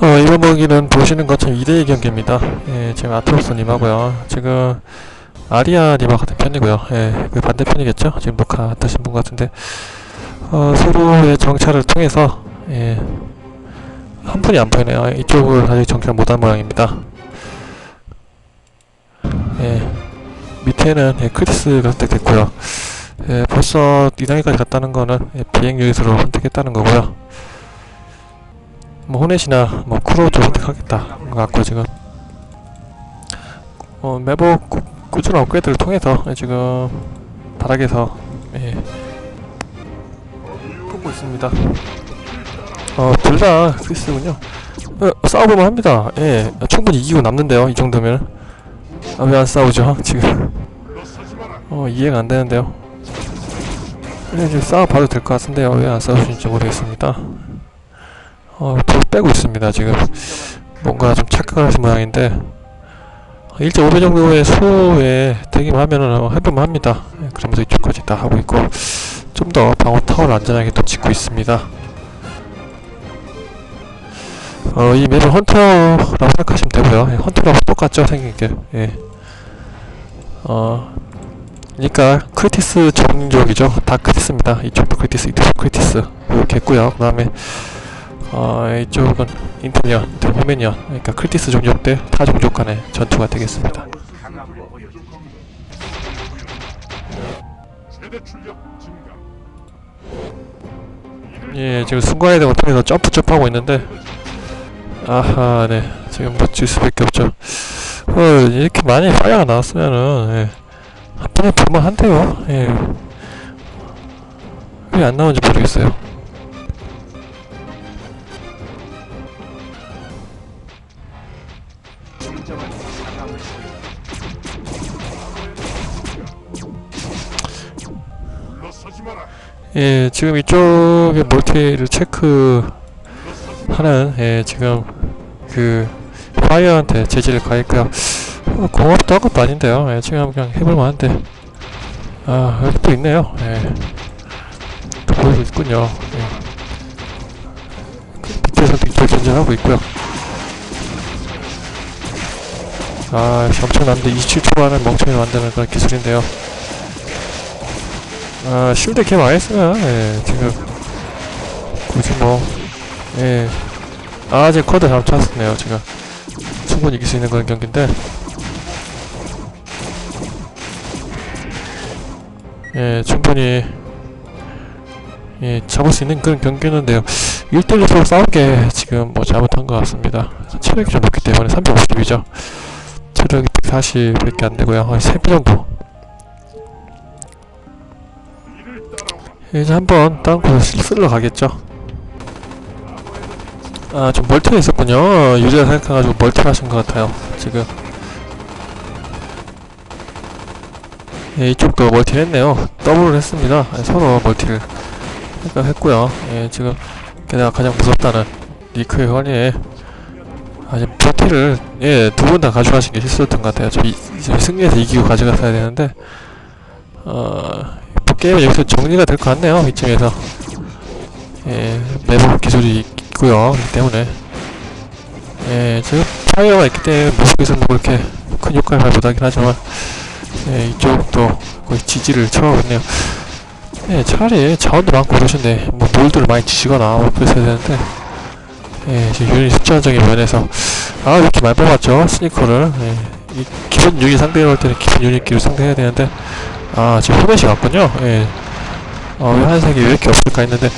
어, 이번 경기는 보시는 것처럼 2대2 경기입니다. 예, 지금 아트로스님하고요. 지금 아리아님하고 같은 편이고요. 예, 그 반대편이겠죠? 지금 녹화 하신 분 같은데, 어, 서로의 정찰을 통해서, 예, 한 분이 안 보이네요. 이쪽을 아직 정찰 못한 모양입니다. 예, 밑에는 예, 크리스가 선택됐고요. 예, 벌써 2단계까지 갔다는 거는 예, 비행 유닛으로 선택했다는 거고요. 뭐 호넷이나 뭐 쿠로도 선택하겠다. 것 같고 지금. 어 매번 꾸, 꾸준한 업그레이드를 통해서 지금 바닥에서 예 보고 있습니다. 어 둘 다 크리스군요. 어, 싸워보면 합니다. 예 충분히 이기고 남는데요 이 정도면. 아, 왜 안 싸우죠 지금. 어 이해가 안 되는데요. 그래 이제 싸워봐도 될 것 같은데요 왜 안 싸우시는지 모르겠습니다 어, 돌 빼고 있습니다, 지금. 뭔가 좀 착각하신 모양인데, 1.5배 정도의 수에 대기만 하면은 어, 해보면 합니다. 예, 그러면서 이쪽까지 다 하고 있고, 좀 더 방어 타워를 안전하게 또 짓고 있습니다. 어, 이 맵은 헌터라고 생각하시면 되고요. 예, 헌터랑 똑같죠, 생긴 게. 예. 어, 그러니까 크리티스 종족이죠. 다 크리티스입니다. 이쪽도 크리티스, 이쪽도 크리티스. 이렇게 했고요. 그 다음에 어, 이쪽은 인텔리언, 호메니언, 그러니까 크리티스 종족 대 타 종족 간의 전투가 되겠습니다. 예, 지금 순간에 대고 통해서 점프 점프하고 있는데, 아하, 네, 지금 뭐질 수밖에 없죠. 어, 이렇게 많이 파이어가 나왔으면은, 예, 한 번에 볼만한데요, 예. 왜 안 나오는지 모르겠어요. 예, 지금 이쪽에 멀티를 체크하는, 예, 지금, 그, 파이어한테 제지를 가했고요. 어, 공업도 한 것도 아닌데요. 예, 지금 그냥 해볼만 한데. 아, 여기 또 있네요. 예. 또 보이고 있군요. 예. 그 밑에서도 이쪽 전전하고 있고요. 아, 엄청난데 27초 만에 멍청이를 만드는 그런 기술인데요. 아, 실드 캠 안 했으면, 예, 지금, 굳이 뭐, 예. 아, 제 쿼드 잘못 찾았네요, 지금. 충분히 이길 수 있는 그런 경기인데. 예, 충분히, 예, 잡을 수 있는 그런 경기였는데요. 1대1로 싸운 게 지금 뭐 잘못한 것 같습니다. 체력이 좀 높기 때문에 350이죠. 체력이 140밖에 안 되고요. 한 3배 정도 이제 한번 다른 곳에 쓸러 가겠죠. 아, 좀 멀티가 있었군요. 유저가 생각해가지고 멀티를 하신 것 같아요. 지금. 예, 이쪽도 멀티를 했네요. 더블을 했습니다. 예, 서로 멀티를 생각했고요. 예, 지금 게다가 가장 무섭다는 리크의 환희에 아직 멀티를 예, 두 분 다 가져가신 게 실수였던 것 같아요. 저 이, 승리해서 이기고 가져갔어야 되는데 어, 뭐 게임은 여기서 정리가 될 것 같네요 이쯤에서. 예 매복 기술이 있고요 그렇기 때문에. 예 지금 파이어가 있기 때문에 모습에서 뭐 그렇게 큰 효과를 발 못하긴 하지만 예 이쪽도 거의 지지를 쳐가고 있네요. 예 차라리 자원도 많고 그러신데 뭐 몰드를 많이 지시거나 뭐 그랬어야 되는데 예 지금 유닛 숫자적인 면에서 아 이렇게 많이 뽑았죠? 스니커를. 예, 이 기본 유닛 상대할 때는 기본 유닛끼리 상대해야 되는데 아 지금 후레시 왔군요. 예. 어, 왜 한색이 왜 이렇게 없을까 했는데.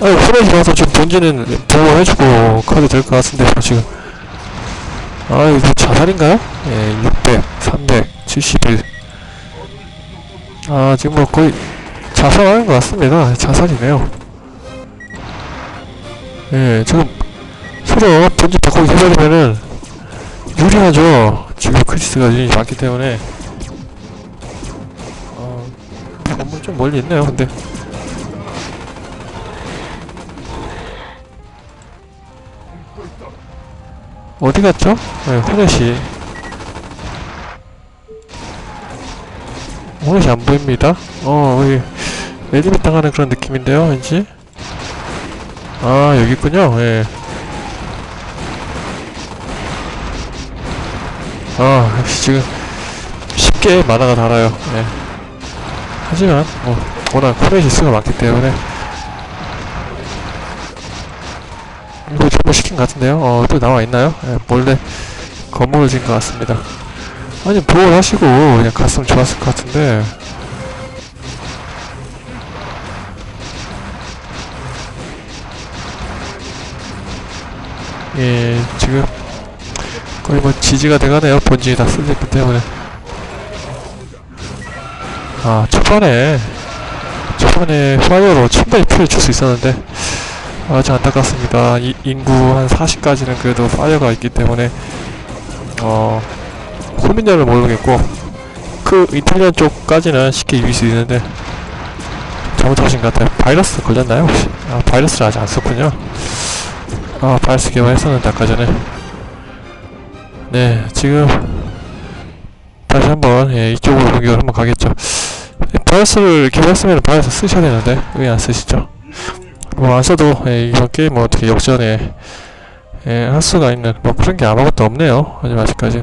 아 후레시 와서 지금 본진은 보호해주고 카드 될것 같은데 지금. 아 이거 자살인가요? 예 600, 300, 71 아 지금 뭐 거의 자살하는 것 같습니다. 자살이네요. 예 지금 서로 본진 바꾸기 해버리면은 유리하죠. 지금 크리스가 많기 때문에 좀 멀리 있네요, 근데. 어디 갔죠? 네, 호넷이. 호넷이 안 보입니다. 어, 여기, 엘리베 당하는 그런 느낌인데요, 왠지? 아, 여기 있군요, 예. 아 역시 지금 쉽게 만화가 달아요 예. 하지만 뭐 워낙 코레이 지수가 많기 때문에. 이거 잘못 시킨 것 같은데요? 어 또 나와 있나요? 예, 몰래 지은 것 같습니다. 아니 보호를 하시고 그냥 갔으면 좋았을 것 같은데. 예 지금 거의 뭐 지지가 돼가네요. 본진이 다 쓸렸기 때문에 아 초반에 초반에 파이어로 충분히 피해를 줄수 있었는데 아주 안타깝습니다. 이, 인구 한 40까지는 그래도 파이어가 있기 때문에 어 호민열을 모르겠고 그 이탈리안 쪽까지는 쉽게 이길 수 있는데 잘못하신 것 같아요. 바이러스 걸렸나요 혹시? 아 바이러스를 아직 안 썼군요. 아 바이러스 개발했었는데 아까 전에. 네 지금 다시 한번 예, 이쪽으로 공격을 한번 가겠죠. 예, 바이러스를 개발했으면 바이러스 쓰셔야 되는데 왜 안 쓰시죠? 뭐 안 써도 예, 이번 게임 뭐 어떻게 역전에 예, 할 수가 있는 뭐 그런 게 아무것도 없네요. 하지만 아직까지.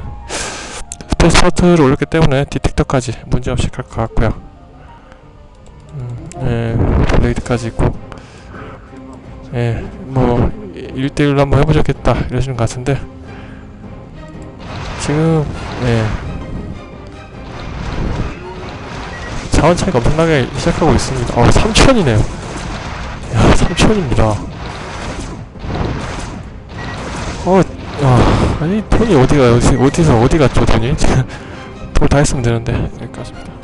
스페이스 파트를 올렸기 때문에 디텍터까지 문제없이 갈 것 같고요. 음, 예, 블레이드까지 있고. 예, 뭐 1대1로 한번 해보자겠다 이러시는 것 같은데. 지금 예 자원 차이가 엄청나게 시작하고 있습니다. 어 3천이네요. 야 3천입니다. 어 아, 아니 돈이 어디가 어디, 어디서 어디 갔죠 돈이? 돈다 했으면 되는데. 여기까지입니다